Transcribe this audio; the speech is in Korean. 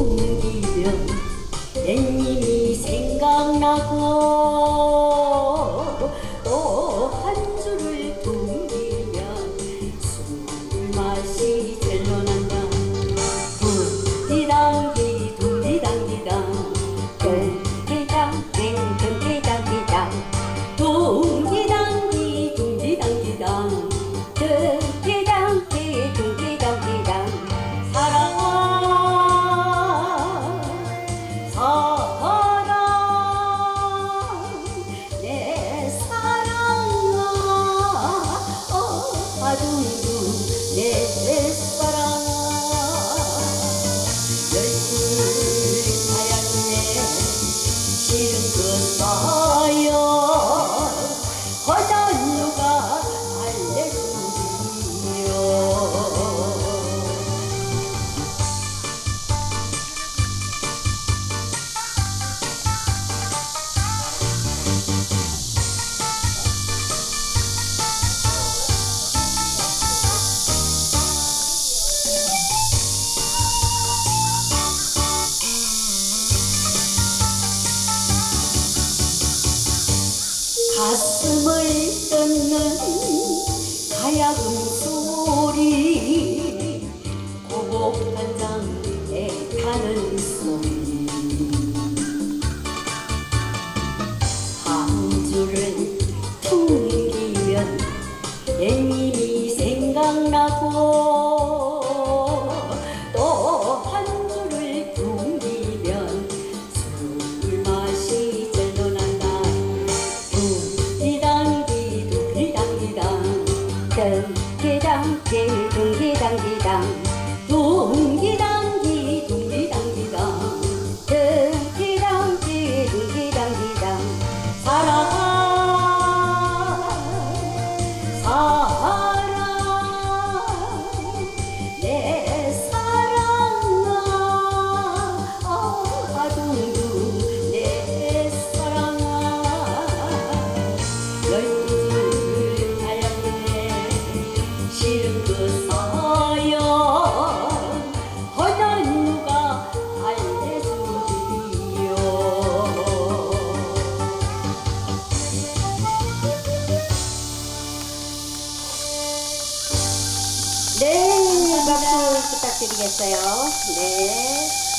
없는 이름 옛님이 생각나고 가슴을 뜯는 가야금 소리. 생각나고 또 한 줄을 퉁기면 술 맛이 절로 난다 부탁드리겠어요. 네.